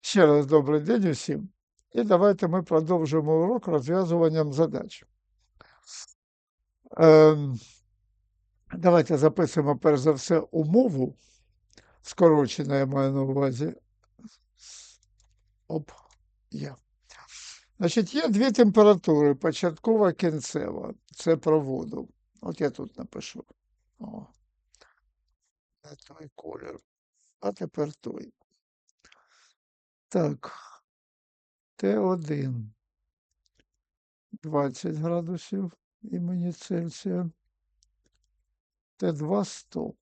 Ще раз добрий день усім. І давайте ми продовжимо урок розв'язуванням задач. Давайте записуємо перш за все умову. Скорочено я маю на увазі. Оп, є. Значить, є дві температури: початкова кінцева. Це про воду. От я тут напишу. О, не той колір. А тепер той. Так. Т1 20 градусів імені Цельсія. Т2 100.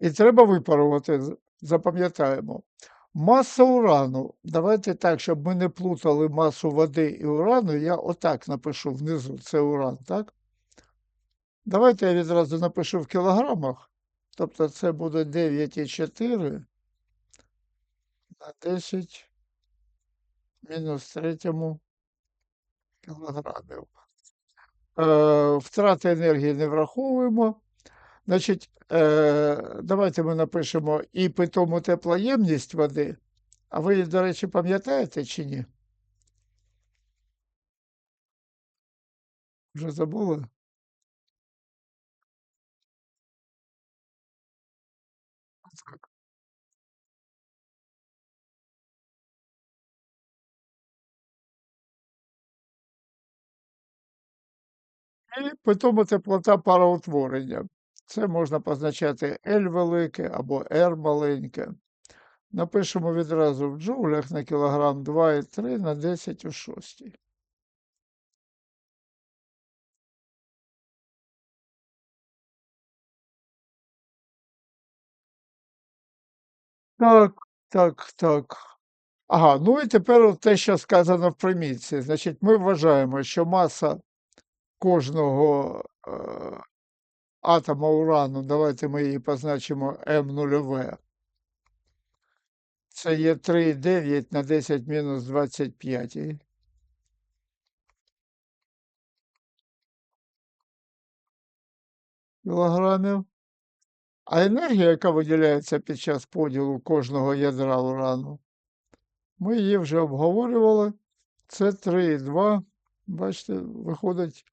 І треба випарувати, запам'ятаємо. Маса урану. Давайте так, щоб ми не плутали масу води і урану, я отак напишу внизу. Це уран, так? Давайте я відразу напишу в кілограмах. Тобто це буде 9,4 на 10 мінус третьому кілограмів. Е, втрати енергії не враховуємо. Значить, е, давайте ми напишемо і питому теплоємність води. А ви, до речі, пам'ятаєте чи ні? Вже забули? І питома теплота пароутворення. Це можна позначати L велике або R маленьке. Напишемо відразу в джоулях на кілограм 2,3 на 10 у 6. Так, так, так. Ага, ну і тепер те, що сказано в примітці. Значить, ми вважаємо, що маса кожного е, атома урану, давайте ми її позначимо М0В. Це є 3,9 на 10 мінус 25. Кілограмів. А енергія, яка виділяється під час поділу кожного ядра урану, ми її вже обговорювали. Це 3,2. Бачите, виходить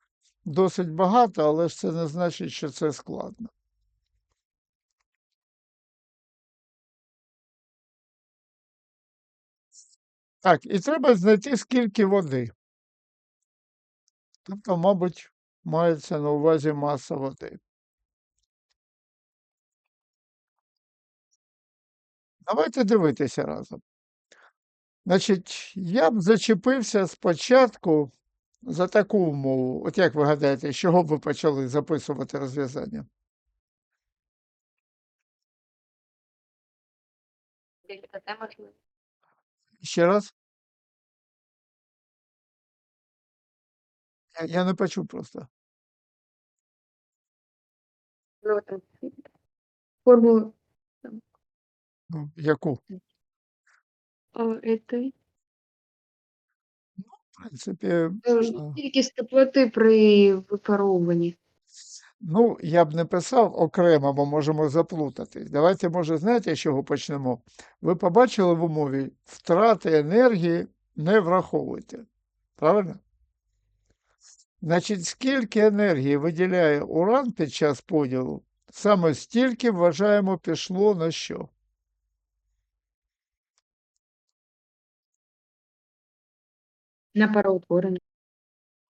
досить багато, але ж це не значить, що це складно. Так, і треба знайти, скільки води. Тобто, мабуть, мається на увазі маса води. Давайте дивитися разом. Значить, я б зачепився спочатку за таку умову. От як ви гадаєте, з чого б ви почали записувати розв'язання? Ще раз? Я, я не почув просто. Ну, там формулу Ну, яку? а, этой. В принципі, можна. Кількість теплоти при випаровуванні. Ну, я б не писав окремо, бо можемо заплутатись. Давайте, може, знаєте, з чого почнемо? Ви побачили в умові втрати енергії не враховуйте. Правильно? Значить, скільки енергії виділяє уран під час поділу, саме стільки, вважаємо, пішло на що? На пароутворення.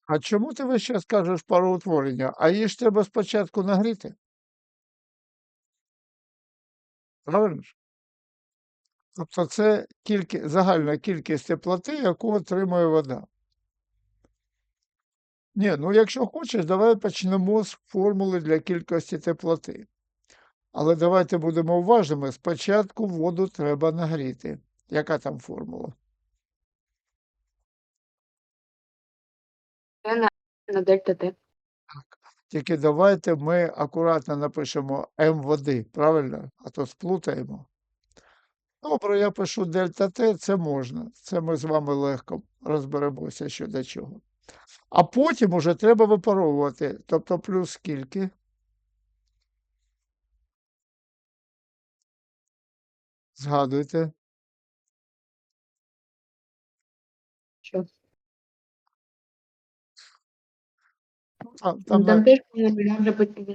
А чому ти весь час кажеш пароутворення? А її ж треба спочатку нагріти. Правильно? Тобто це кількі, загальна кількість теплоти, яку отримує вода. Ні, ну якщо хочеш, давай почнемо з формули для кількості теплоти. Але давайте будемо уважними. Спочатку воду треба нагріти. Яка там формула? Це на, на дельта Т. Тільки давайте ми акуратно напишемо М води, правильно? А то сплутаємо. Добре, я пишу дельта Т, це можна. Це ми з вами легко розберемося що до чого. А потім уже треба випаровувати. Тобто плюс скільки? Згадуйте. Що? Там, Там, там, там на- теж по-моєму,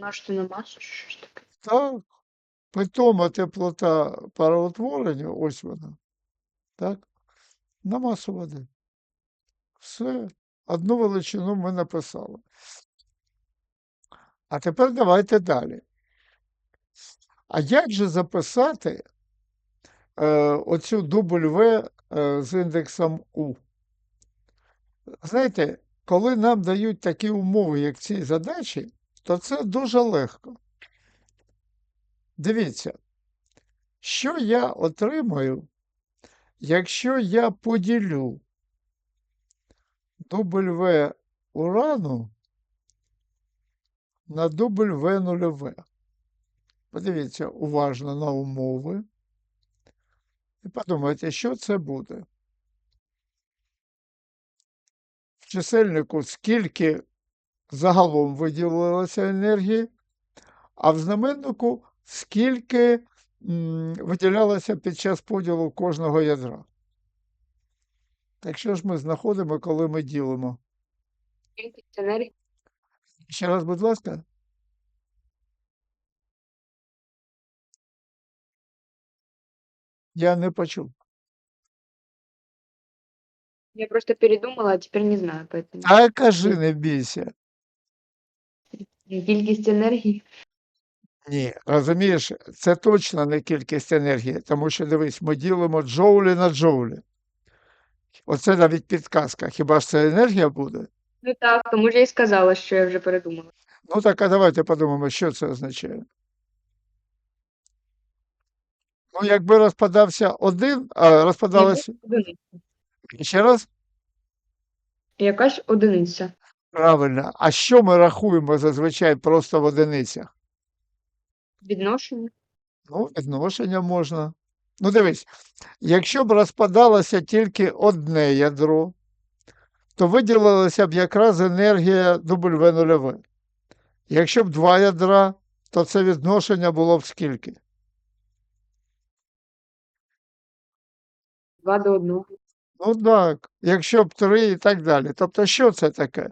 може на масу, чи щось таке. так, питома теплота пароутворення, ось вона. Так? На масу води. Все. Одну величину ми написали. А тепер давайте далі. А як же записати е, оцю W е, з індексом U? Знаєте, коли нам дають такі умови, як ці задачі, то це дуже легко. Дивіться, що я отримаю, якщо я поділю W урану на W нульове. Подивіться уважно на умови. І подумайте, що це буде. В чисельнику скільки загалом виділилося енергії, а в знаменнику скільки виділялося під час поділу кожного ядра. Так що ж ми знаходимо, коли ми ділимо? Кількість енергії Ще раз, будь ласка. Я не почув. Я просто передумала, а теперь не знаю, поэтому. А кажи, не бійся. Кількість енергії. Ні, розумієш, це точно не кількість енергії, тому що дивись, ми ділимо джоулі на джоулі. Оце навіть підказка. Хіба ж це енергія буде? Ну так, тому ж я і сказала, що я вже передумала. Ну так, а давайте подумаємо, що це означає. Ну, якби розпадався один, а розпадалося. Одиниця. Ще раз? Якась одиниця. Правильно. А що ми рахуємо зазвичай просто в одиницях? Відношення. Ну, відношення можна. Ну, дивись, якщо б розпадалося тільки одне ядро, то виділилася б якраз енергія W нульове. Якщо б два ядра, то це відношення було б скільки? Два до одного. Ну так, якщо б три і так далі. Тобто, що це таке?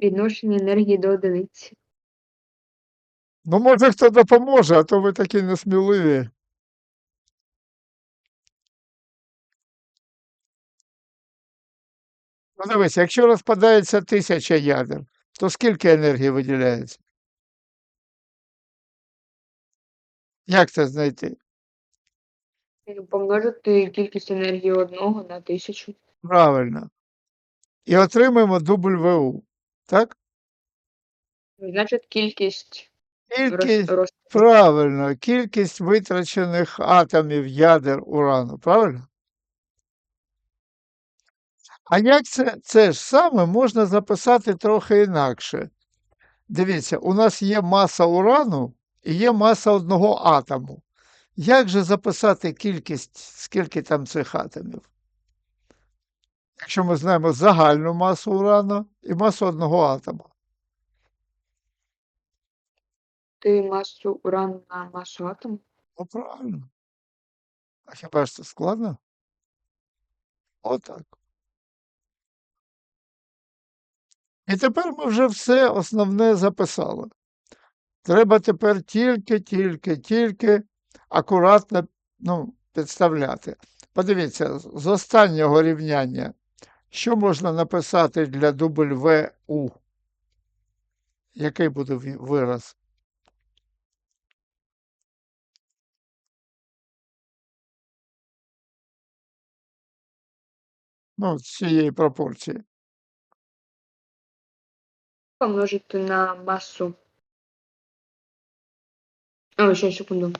Відношення енергії до одиниці. Ну, може, хто допоможе, а то ви такі несміливі. Ну, дивись, якщо розпадається тисяча ядер, то скільки енергії виділяється? Як це знайти? Помножити кількість енергії одного на тисячу. Правильно. І отримаємо WU. Так? Значить, кількість Кількість, роз... правильно, кількість витрачених атомів ядер урану, правильно? А як це, це ж саме можна записати трохи інакше. Дивіться, у нас є маса урану і є маса одного атому. Як же записати кількість, скільки там цих атомів? Якщо ми знаємо загальну масу урану і масу одного атому. Ти масу урану на масу атому. Ну, правильно. А хіба ж це складно? Отак. І тепер ми вже все основне записали. Треба тепер тільки, тільки, тільки акуратно ну, підставляти. Подивіться, з останнього рівняння, що можна написати для WU? Який буде вираз? Ну, цієї пропорції. Помножити на масу. О, ще секунду.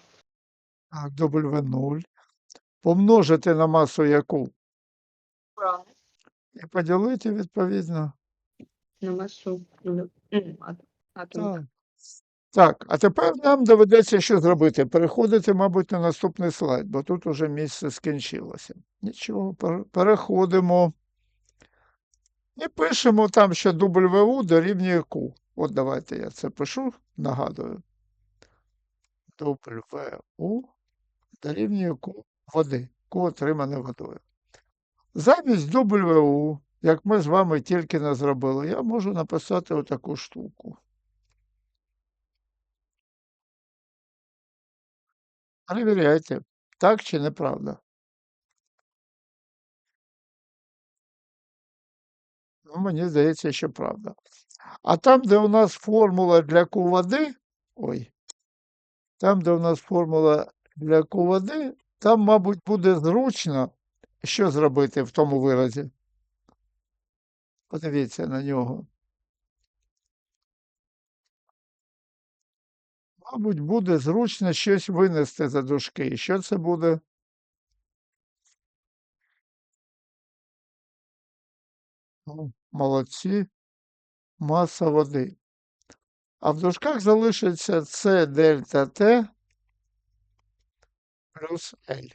Так, W0. Помножити на масу яку? Урану І поділити відповідно. на масу нулю- м, ат- атому. Так. Так, а тепер нам доведеться що зробити? Переходити, мабуть, на наступний слайд, бо тут уже місце скінчилося. Нічого, переходимо. І пишемо там, що WU дорівнює Q. От давайте я це пишу, нагадую. WU дорівнює Q води. Q отримане водою. Замість WU, як ми з вами тільки не зробили, я можу написати отаку штуку. Перевіряйте, так чи неправда. Ну, мені здається, що правда. А там, де у нас формула для Q води, ой, там, де у нас формула для Q там, мабуть, буде зручно, що зробити в тому виразі. Подивіться на нього. Мабуть, буде зручно щось винести за дужки. Що це буде? Ну, молодці. Маса води. А в дужках залишиться С дельта Т плюс L.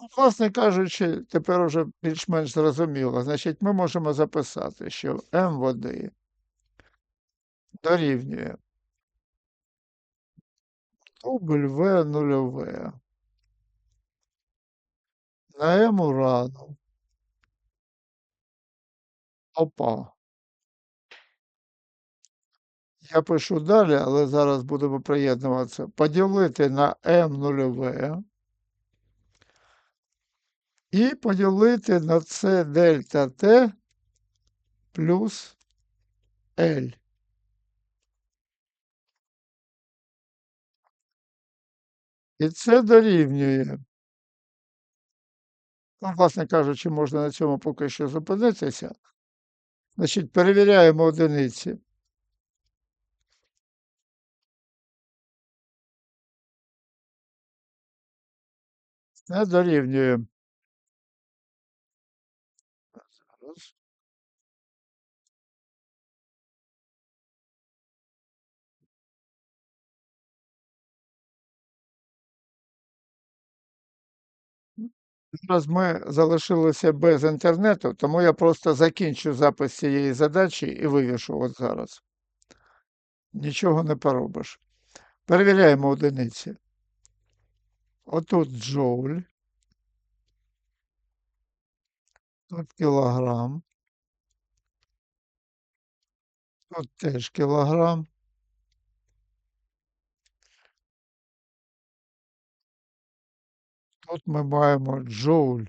Ну, власне кажучи, тепер уже більш-менш зрозуміло. Значить, ми можемо записати, що М води дорівнює W нульове на М урану. Опа. Я пишу далі, але зараз будемо приєднуватися. Поділити на М нульове і поділити на С дельта Т плюс L. І це дорівнює. Ну, власне кажучи, можна на цьому поки що зупинитися. Значить, перевіряємо одиниці. Це дорівнює. Зараз. Зараз ми залишилися без інтернету, тому я просто закінчу запис цієї задачі і вивішу от зараз. Нічого не поробиш. Перевіряємо одиниці. Отут джоуль. Тут кілограм. Тут теж кілограм. Тут ми маємо джоуль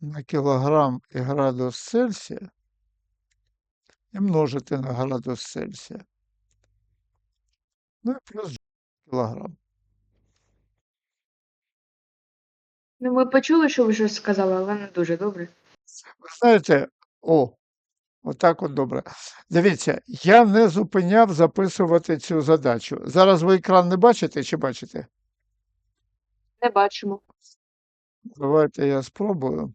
на кілограм і градус Цельсія і множити на градус Цельсія. Ну і плюс кілограм. Ну, ми почули, що ви щось сказали, але не дуже добре. Ви знаєте, о, отак от добре. Дивіться, я не зупиняв записувати цю задачу. Зараз ви екран не бачите чи бачите? Не бачимо. Давайте я спробую.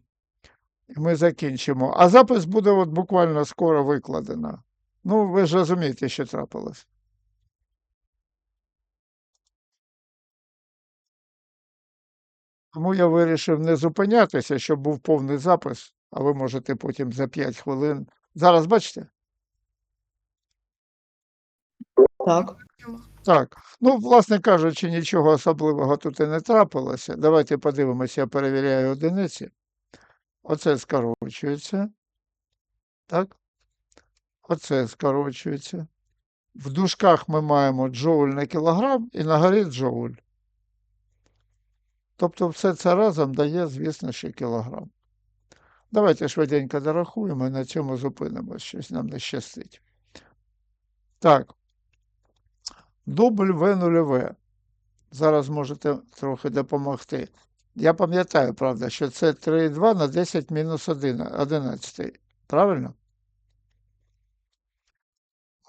І ми закінчимо. А запис буде от буквально скоро викладено. Ну, ви ж розумієте, що трапилось. Тому я вирішив не зупинятися, щоб був повний запис, а ви можете потім за 5 хвилин. Зараз бачите? Так. Так. Ну, власне кажучи, нічого особливого тут і не трапилося. Давайте подивимося, я перевіряю одиниці. Оце скорочується. Так. Оце скорочується. В дужках ми маємо джоуль на кілограм і на горі джоуль. Тобто все це разом дає, звісно, ще кілограм. Давайте швиденько дорахуємо і на цьому зупинимось, щось нам не щастить. Так. Дубль В нульове. Зараз можете трохи допомогти. Я пам'ятаю, правда, що це 3,2 на 10 мінус 1, 11. Правильно?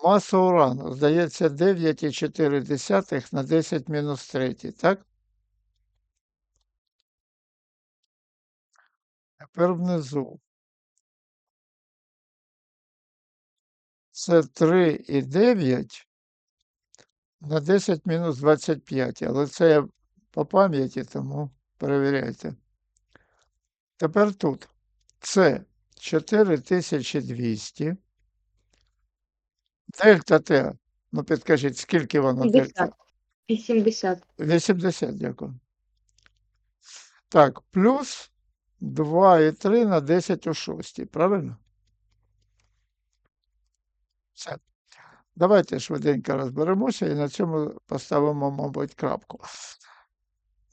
Маса урану, здається, 9,4 на 10 мінус 3, так? Тепер внизу. Це 3,9 на 10 мінус 25. Але це я по пам'яті, тому перевіряйте. Тепер тут. Це 4200. Дельта Т. Ну, підкажіть, скільки воно дельта? 80. 80. 80, дякую. Так, плюс 2,3 на 10 у 6, правильно? Все. Давайте швиденько розберемося і на цьому поставимо, мабуть, крапку.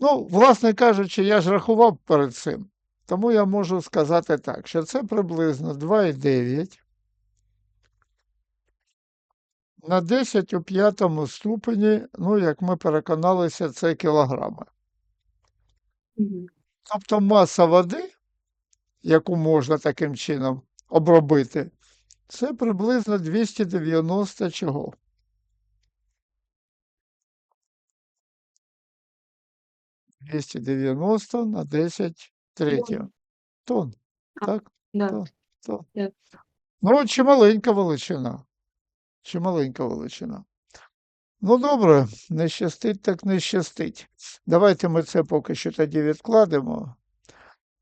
Ну, власне кажучи, я ж рахував перед цим, тому я можу сказати так, що це приблизно 2,9 на 10 у п'ятому ступені, ну, як ми переконалися, це кілограми. Тобто маса води, яку можна таким чином обробити, це приблизно 290 чого? «290 на 10 третіх. Тонн. А, Так? Да. Так. Так. Так. Ну, чималенька величина. Чималенька величина. Ну, добре, не щастить, так не щастить. Давайте ми це поки що тоді відкладемо.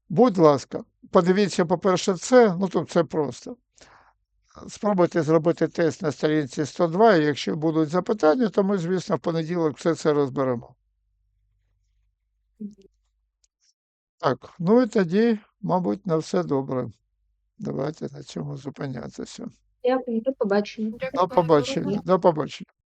Будь ласка, подивіться, по-перше, це, ну тут це просто. Спробуйте зробити тест на сторінці 102, і якщо будуть запитання, то ми, звісно, в понеділок все це розберемо. Так, ну і тоді, мабуть, на все добре. Давайте на цьому зупинятися. Дякую, до побачення. До побачення. До побачення.